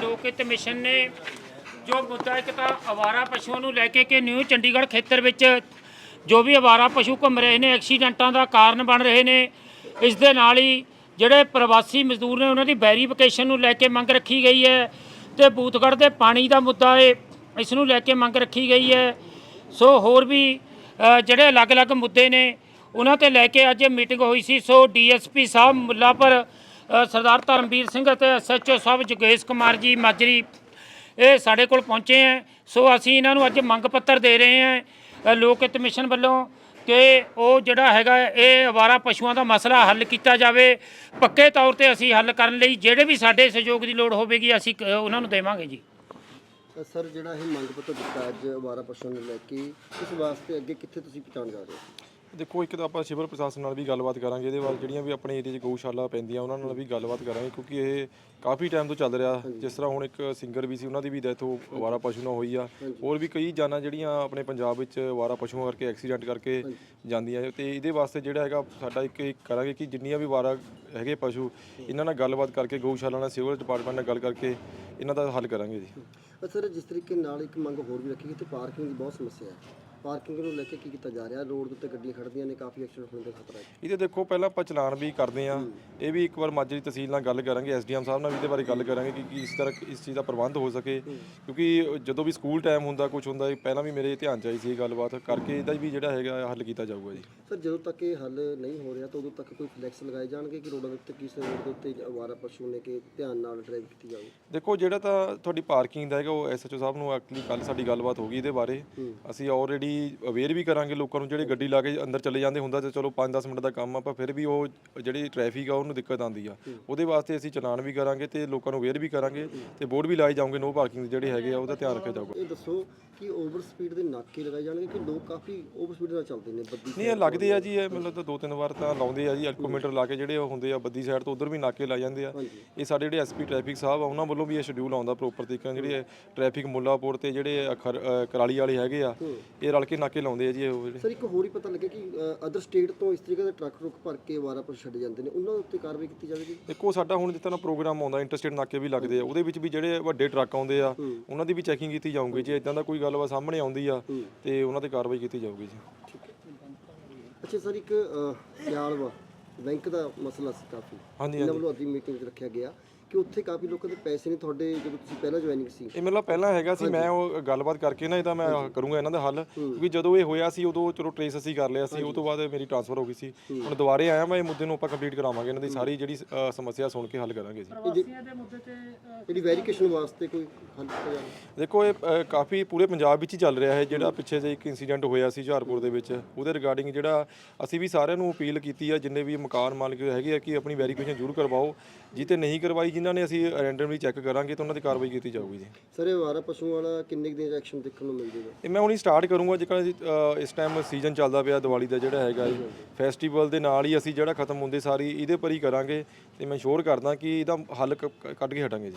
ਲੋਕ ਹਿੱਤ ਮਿਸ਼ਨ ਨੇ ਜੋ ਮੁੱਦਾ ਇੱਕ ਤਾਂ ਆਵਾਰਾ ਪਸ਼ੂਆਂ ਨੂੰ ਲੈ ਕੇ ਕਿ ਨਿਊ ਚੰਡੀਗੜ੍ਹ ਖੇਤਰ ਵਿੱਚ ਜੋ ਵੀ ਆਵਾਰਾ ਪਸ਼ੂ ਘੁੰਮ ਰਹੇ ਨੇ ਐਕਸੀਡੈਂਟਾਂ ਦਾ ਕਾਰਨ ਬਣ ਰਹੇ ਨੇ, ਇਸ ਦੇ ਨਾਲ ਹੀ ਜਿਹੜੇ ਪ੍ਰਵਾਸੀ ਮਜ਼ਦੂਰ ਨੇ, ਉਹਨਾਂ ਦੀ ਵੈਰੀਫਿਕੇਸ਼ਨ ਨੂੰ ਲੈ ਕੇ ਮੰਗ ਰੱਖੀ ਗਈ ਹੈ ਤੇ ਬੂਥਗੜ੍ਹ ਦੇ ਪਾਣੀ ਦਾ ਮੁੱਦਾ ਏ, ਇਸ ਨੂੰ ਲੈ ਕੇ ਮੰਗ ਰੱਖੀ ਗਈ ਹੈ। ਸੋ ਹੋਰ ਵੀ ਜਿਹੜੇ ਅਲੱਗ-ਅਲੱਗ ਮੁੱਦੇ ਨੇ, ਉਹਨਾਂ ਤੇ ਲੈ ਕੇ ਅੱਜ ਮੀਟਿੰਗ ਹੋਈ ਸੀ। ਸੋ ਡੀਐਸਪੀ ਸਾਹਿਬ ਮੁੱਲਾਪੁਰ ਸਰਦਾਰ ਧਰਮਵੀਰ ਸਿੰਘ ਅਤੇ ਐਸਐਚਓ ਸਾਹਿਬ ਜੋਗੇਸ਼ ਕੁਮਾਰ ਜੀ ਮਾਜਰੀ, ਇਹ ਸਾਡੇ ਕੋਲ ਪਹੁੰਚੇ ਹੈ। ਸੋ ਅਸੀਂ ਇਹਨਾਂ ਨੂੰ ਅੱਜ ਮੰਗ ਪੱਤਰ ਦੇ ਰਹੇ ਹਾਂ ਲੋਕ ਹਿੱਤ ਮਿਸ਼ਨ ਵੱਲੋਂ ਕਿ ਉਹ ਜਿਹੜਾ ਹੈਗਾ ਇਹ ਅਵਾਰਾ ਪਸ਼ੂਆਂ ਦਾ ਮਸਲਾ ਹੱਲ ਕੀਤਾ ਜਾਵੇ। ਪੱਕੇ ਤੌਰ ਤੇ ਅਸੀਂ ਹੱਲ ਕਰਨ ਲਈ ਜਿਹੜੇ ਵੀ ਸਾਡੇ ਸਹਿਯੋਗ ਦੀ ਲੋੜ ਹੋਵੇਗੀ, ਅਸੀਂ ਉਹਨਾਂ ਨੂੰ ਦੇਵਾਂਗੇ ਜੀ। ਸਰ, ਜਿਹੜਾ ਇਹ ਮੰਗ ਪੱਤਰ ਦਿੱਤਾ ਅੱਜ ਅਵਾਰਾ ਪਸ਼ੂਆਂ ਨੂੰ ਲੈ ਕੇ, ਇਸ ਵਾਸਤੇ ਅੱਗੇ ਕਿੱਥੇ ਤੁਸੀਂ ਪਹੁੰਚਾਉਣ ਜਾ ਰਹੇ ਹੋ? ਦੇਖੋ ਇੱਕ ਤਾਂ ਆਪਾਂ ਸਿਵਲ ਪ੍ਰਸ਼ਾਸਨ ਨਾਲ ਵੀ ਗੱਲਬਾਤ ਕਰਾਂਗੇ ਇਹਦੇ ਬਾਰੇ ਜਿਹੜੀਆਂ ਵੀ ਆਪਣੇ ਏਰੀਆ 'ਚ ਗਊਸ਼ਾਲਾ ਪੈਂਦੀਆਂ ਉਹਨਾਂ ਨਾਲ ਵੀ ਗੱਲਬਾਤ ਕਰਾਂਗੇ ਕਿਉਂਕਿ ਇਹ ਕਾਫੀ ਟਾਈਮ ਤੋਂ ਚੱਲ ਰਿਹਾ। ਜਿਸ ਤਰ੍ਹਾਂ ਹੁਣ ਇੱਕ ਸਿੰਗਰ ਵੀ ਸੀ ਉਹਨਾਂ ਦੀ ਵੀ ਡੈਥ ਅਵਾਰਾ ਪਸ਼ੂ ਨਾਲ ਹੋਈ ਆ। ਹੋਰ ਵੀ ਕਈ ਜਾਨਾਂ ਜਿਹੜੀਆਂ ਆਪਣੇ ਪੰਜਾਬ ਵਿੱਚ ਅਵਾਰਾ ਪਸ਼ੂਆਂ ਕਰਕੇ ਐਕਸੀਡੈਂਟ ਕਰਕੇ ਜਾਂਦੀਆਂ ਤੇ ਇਹਦੇ ਵਾਸਤੇ ਜਿਹੜਾ ਹੈਗਾ ਸਾਡਾ ਇੱਕ ਇੱਕ ਕਰਾਂਗੇ ਕਿ ਜਿੰਨੀਆਂ ਵੀ ਅਵਾਰਾ ਹੈਗੇ ਪਸ਼ੂ ਇਹਨਾਂ ਨਾਲ ਗੱਲਬਾਤ ਕਰਕੇ ਗਊਸ਼ਾਲਾ ਨਾਲ ਸਿਵਲ ਡਿਪਾਰਟਮੈਂਟ ਨਾਲ ਗੱਲ ਕਰਕੇ ਇਹਨਾਂ ਦਾ ਹੱਲ ਕਰਾਂਗੇ ਜੀ। ਸਰ ਜਿਸ ਤਰੀਕੇ ਨਾਲ ਇੱਕ ਮੰਗ ਹੋਰ ਵੀ ਰੱਖੀ ਗਈ ਤੇ ਪਾਰਕਿੰਗ ਦੀ ਬਹੁਤ ਸਮੱਸਿਆ ਹੈ। ਪਾਰਕਿੰਗ ਨੂੰ ਲੈ ਕੇ ਕੀ ਕੀਤਾ ਜਾ ਰਿਹਾ? ਰੋਡ ਦੇ ਉੱਤੇ ਗੱਡੀਆਂ ਖੜਦੀਆਂ ਨੇ ਕਾਫੀ ਐਕਸੀਡੈਂਟ ਹੋਣ ਦਾ ਖਤਰਾ ਹੈ। ਇਹਦੇ ਦੇਖੋ ਪਹਿਲਾਂ ਆਪਾਂ ਚਲਾਨ ਵੀ ਕਰਦੇ ਆ ਇਹ ਵੀ ਇੱਕ ਵਾਰ ਮਾਜਰੀ ਤਹਿਸੀਲ ਨਾਲ ਗੱਲ ਕਰਾਂਗੇ ਐਸਡੀਐਮ ਸਾਹਿਬ ਨਾਲ ਵੀ ਇਹਦੇ ਬਾਰੇ ਗੱਲ ਕਰਾਂਗੇ ਕਿ ਕੀ ਇਸ ਤਰ੍ਹਾਂ ਇਸ ਚੀਜ਼ ਦਾ ਪ੍ਰਬੰਧ ਹੋ ਸਕੇ। ਕਿਉਂਕਿ ਜਦੋਂ ਵੀ ਸਕੂਲ ਟਾਈਮ ਹੁੰਦਾ ਕੁਝ ਹੁੰਦਾ ਇਹ ਪਹਿਲਾਂ ਵੀ ਮੇਰੇ ਧਿਆਨ ਚ ਆਈ ਸੀ ਇਹ ਗੱਲਬਾਤ। ਕਰਕੇ ਇਹਦਾ ਵੀ ਜਿਹੜਾ ਹੈਗਾ ਹੱਲ ਕੀਤਾ ਜਾਊਗਾ ਜੀ। ਸਰ ਜਦੋਂ ਤੱਕ ਇਹ ਹੱਲ ਨਹੀਂ ਹੋ ਰਿਹਾ ਤਾਂ ਉਦੋਂ ਤੱਕ ਕੋਈ ਫਲੈਕਸ ਲਗਾਏ ਜਾਣਗੇ ਕਿ ਰੋਡਾਂ ਦੇ ਉੱਤੇ ਕਿਸੇ ਰੋਡ ਦੇ ਉੱਤੇ ਅਵਾਰਾ ਪਸ਼ੂ ਨੇ ਕਿ ਧਿਆਨ ਨਾਲ ਡਰਾਈਵ ਕੀਤੀ ਜਾਵੇ ਦੇਖੋ ਜਿਹੜਾ ਤਾਂ ਤੁਹਾਡੀ ਪਾਰਕਿੰਗ ਦਾ ਹੈਗਾ ਉਹ ਐਸਐਚਓ ਸਾਹਿਬ ਨੂੰ ਐਕਚੁਅਲੀ ਕੱਲ ਸਾਡੀ ਗੱਲਬਾਤ ਹੋ ਗਈ ਇਹਦੇ ਬਾਰੇ। ਅਸੀਂ ਆਲਰੇਡੀ ਅਵੇਅਰ ਵੀ ਕਰਾਂਗੇ ਲੋਕਾਂ ਨੂੰ ਜਿਹੜੇ ਗੱਡੀ ਲਾ ਕੇ ਅੰਦਰ ਚਲੇ ਜਾਂਦੇ ਹੁੰਦਾ ਤੇ ਚਲੋ 5-10 ਮਿੰਟ ਦਾ ਕੰਮ ਆ ਪਰ ਫਿਰ ਵੀ ਉਹ ਜਿਹੜੀ ਟ੍ਰੈਫਿਕ ਆ ਉਹਨੂੰ ਦਿੱਕਤ ਆਉਂਦੀ ਆ। ਉਹਦੇ ਵਾਸਤੇ ਅਸੀਂ ਚਲਾਨ ਵੀ ਕਰਾਂਗੇ ਤੇ ਲੋਕਾਂ ਨੂੰ ਅਵੇਅਰ ਵੀ ਕਰਾਂਗੇ ਤੇ ਬੋਰਡ ਵੀ ਲਾਏ ਜਾਓਗੇ ਨੋ ਪਾਰਕਿੰਗ ਦੇ ਜਿਹੜੇ ਹੈਗੇ ਆ ਉਹਦਾ ਧਿਆਨ ਰੱਖਿਆ ਜਾਊਗਾ। ਇਹ ਦੱਸੋ ਕਿ ਓਵਰ ਸਪੀਡ ਦੇ ਨਾਕੇ ਲਗਾਏ ਜਾਣਗੇ ਕਿ ਲੋਕ ਕਾਫੀ ਓਵਰ ਸਪੀਡ ਨਾਲ ਚੱਲਦੇ ਨੇ ਬੱਦੀ ਨਹੀਂ ਇਹ ਲੱਗਦੇ ਆ ਜੀ ਇਹ ਮਤਲਬ ਤਾਂ ਦੋ ਤਿੰਨ ਵਾਰ ਤਾਂ ਲਾਉਂਦੇ ਆ ਜੀ ਐਲਕੋਮੀਟਰ ਲਾ ਕੇ ਜਿਹੜੇ ਉਹ ਹੁੰਦੇ ਆ ਬੱਦੀ ਸਾਈਡ ਤੋਂ ਉਧਰ ਵੀ ਨਾਕੇ ਲਾ ਜਾਂਦੇ ਆ। ਇਹ ਸਾਡੇ ਜਿਹੜੇ ਐਸਪੀ ਟ੍ਰੈਫਿਕ ਸਾਹਿਬ ਆ ਉਹਨਾਂ ਵੱਲੋਂ ਵੀ ਇਹ ਸ਼ਡਿਊਲ ਆਉਂਦਾ ਪ੍ਰੋਪਰ ਤਰੀਕੇ ਨਾਲ ਜਿਹੜੇ ਟ੍ਰੈਫਿਕ ਮੁੱਲਾਪੁਰ ਤੇ ਜਿਹੜੇ ਕਰਾਲੀ ਵਾਲੇ ਹੈਗੇ ਆ ਇਹ ਰਲ ਕੇ ਨਾਕੇ ਲਾਉਂਦੇ ਆ ਜੀ ਉਹ ਜਿਹੜੇ। ਸਰ ਇੱਕ ਹੋਰ ਹੀ ਪਤਾ ਲੱਗਿਆ ਕਿ ਅਦਰ ਸਟੇਟ ਤੋਂ ਇਸ ਤਰੀਕੇ ਦੇ ਟਰੱਕ ਰੁਕ ਭਰ ਕੇ ਅਵਾਰਾ ਪਸ਼ੂ ਛੱਡੇ ਜਾਂਦੇ ਨੇ। ਉਹਨਾਂ ਉੱਤੇ ਕਾਰਵਾਈ ਕੀਤੀ ਜਾਵੇਗੀ? ਦੇਖੋ ਸਾਡਾ ਹੁਣ ਤਰ੍ਹਾਂ ਪ੍ਰੋਗਰਾਮ ਆਉਂਦਾ ਇੰਟਰਸਟੇਟ ਨਾਕੇ ਵੀ ਲੱਗਦੇ ਆ ਉਹਦੇ ਵਿੱਚ ਵੀ ਜਿਹੜੇ ਵੱਡੇ ਟਰੱਕ ਆਉਂਦੇ ਆ ਉਹਨਾਂ ਦੀ ਵੀ ਚੈਕਿੰਗ ਕੀਤੀ ਜਾਊਗੀ ਜੇ। ਇਦਾਂ ਦਾ ਕੋਈ ਗੱਲਬਾਤ ਸਾਹਮਣੇ ਆਉਂਦੀ ਆ ਤੇ ਉਹਨਾਂ ਤੇ ਕਾਰਵਾਈ ਕੀਤੀ ਜਾਊਗੀ ਜੀ। ਅੱਛਾ ਸਰ ਇੱਕ ਸਿਆਲਵਾ ਬੈਂਕ ਦਾ ਮਸਲਾ ਸੀ ਕਾਫੀ। ਹਾਂਜੀ ਇਹਨਾਂ ਵੱਲੋਂ ਅੱਜ ਮੀਟਿੰਗ ਰੱਖਿਆ ਗਿਆ। ਕਿ ਉੱਥੇ ਕਾਫੀ ਲੋਕਾਂ ਦੇ ਪੈਸੇ ਨੇ ਤੁਹਾਡੇ ਜਦੋਂ ਤੁਸੀਂ ਪਹਿਲਾਂ ਜੁਆਇਨਿੰਗ ਸੀ? ਇਹ ਮਤਲਬ ਪਹਿਲਾਂ ਹੈਗਾ ਸੀ ਮੈਂ ਉਹ ਗੱਲਬਾਤ ਕਰਕੇ ਨਾ ਇਹਦਾ ਮੈਂ ਕਰੂੰਗਾ ਇਹਨਾਂ ਦਾ ਹੱਲ ਕਿਉਂਕਿ ਜਦੋਂ ਇਹ ਹੋਇਆ ਸੀ ਉਦੋਂ ਚਲੋ ਟ੍ਰੇਸ ਅਸੀਂ ਕਰ ਲਿਆ ਸੀ ਉਹ ਤੋਂ ਬਾਅਦ ਮੇਰੀ ਟ੍ਰਾਂਸਫਰ ਹੋ ਗਈ ਸੀ। ਹੁਣ ਦੁਬਾਰੇ ਆਇਆ ਮੈਂ ਇਹ ਮੁੱਦੇ ਨੂੰ ਆਪਾਂ ਕੰਪਲੀਟ ਕਰਾਵਾਂਗੇ ਇਹਨਾਂ ਦੀ ਸਾਰੀ ਜਿਹੜੀ ਅ, ਸਮੱਸਿਆ ਸੁਣ ਕੇ ਹੱਲ ਕਰਾਂਗੇ ਜੀ ਪ੍ਰਵਾਸੀਆਂ ਦੇ ਮੁੱਦੇ ਤੇ ਅ, ਜਿਹੜੀ ਵੈਰੀਫਿਕੇਸ਼ਨ ਵਾਸਤੇ ਕੋਈ ਹੱਲ ਕੀਤਾ ਜਾਵੇ? ਦੇਖੋ ਇਹ ਅ, ਕਾਫੀ ਪੂਰੇ ਪੰਜਾਬ ਵਿੱਚ ਹੀ ਚੱਲ ਰਿਹਾ ਹੈ ਜਿਹੜਾ ਪਿੱਛੇ ਜੇ ਇੱਕ ਇਨਸੀਡੈਂਟ ਹੋਇਆ ਸੀ ਹੁਸ਼ਿਆਰਪੁਰ ਦੇ ਵਿੱਚ ਉਹਦੇ ਰਿਗਾਰਡਿੰਗ ਜਿਹੜਾ ਅਸੀਂ ਵੀ ਸਾਰਿਆਂ ਨੂੰ ਅਪੀਲ ਕੀਤੀ ਆ ਜਿੰਨੇ ਵੀ ਮਕਾਨ ਮਾਲਕ ਹੈਗੇ ਆ ਕਿ ਆਪਣੀ ਵੈਰੀਫਿਕੇਸ਼ਨ ਜ਼ਰੂਰ ਕਰਵਾਓ। ਜਿੱਤੇ ਨਹੀਂ ਕਰਵਾਈ ਜਿਨ੍ਹਾਂ ਨੇ ਅਸੀਂ ਰੈਂਡਮਲੀ ਚੈੱਕ ਕਰਾਂਗੇ ਤਾਂ ਉਹਨਾਂ ਦੀ ਕਾਰਵਾਈ ਕੀਤੀ ਜਾਊਗੀ ਜੀ। ਸਰ ਇਹ ਅਵਾਰਾ ਪਸ਼ੂਆਂ ਵਾਲਾ ਕਿੰਨੇ ਕੁ ਦਿਨ ਐਕਸ਼ਨ ਦੇਖਣ ਨੂੰ ਮਿਲ ਜੇਗਾ ਇਹ ਮੈਂ ਹੁਣੀ ਸਟਾਰਟ ਕਰੂੰਗਾ ਜਿਹੜਾ ਜੀ, ਅ, ਇਸ ਟਾਈਮ ਸੀਜ਼ਨ ਚੱਲਦਾ ਪਿਆ ਦੀਵਾਲੀ ਦਾ ਜਿਹੜਾ ਹੈਗਾ ਜੀ ਫੈਸਟੀਵਲ ਦੇ ਨਾਲ ਹੀ ਅਸੀਂ ਜਿਹੜਾ ਖਤਮ ਹੁੰਦੇ ਸਾਰੀ ਇਹਦੇ ਪਰ ਹੀ ਕਰਾਂਗੇ ਤੇ ਮੈਂ ਸ਼ੋਰ ਕਰਦਾ ਕਿ ਇਹਦਾ ਹੱਲ ਕ- ਕੱਢ ਕੇ ਹਟਾਂਗੇ ਜੀ।